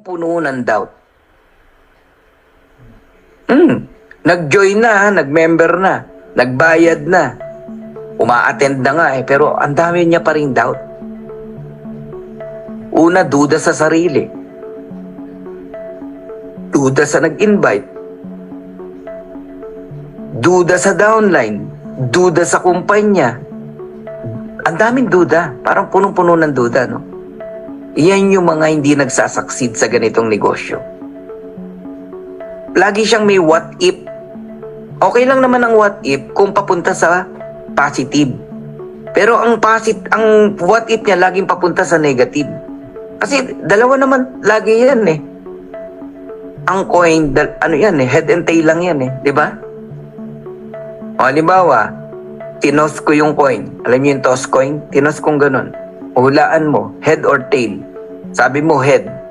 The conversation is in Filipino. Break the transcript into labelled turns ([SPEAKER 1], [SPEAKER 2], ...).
[SPEAKER 1] puno ng doubt. Hmm. Nag-join na, nag-member na, nagbayad na. Uma-attend na nga eh, pero ang dami niya pa rin doubt. Una, duda sa sarili. Duda sa nag-invite. Duda sa downline. Duda sa kumpanya. Ang daming duda. Parang punong-puno ng duda, no? Iyan yung mga hindi nagsasucceed sa ganitong negosyo. Lagi siyang may what if. Okay lang naman ang what if kung papunta sa positive. Pero ang posit ang what if niya laging papunta sa negative. Kasi dalawa naman lagi yan eh. Ang coin, dal- ano yan eh, head and tail lang yan eh, di ba? O halimbawa, tinos ko yung coin. Alam niyo yung toss coin? Tinos kong ganun. Hulaan mo, head or tail. Sabi mo head.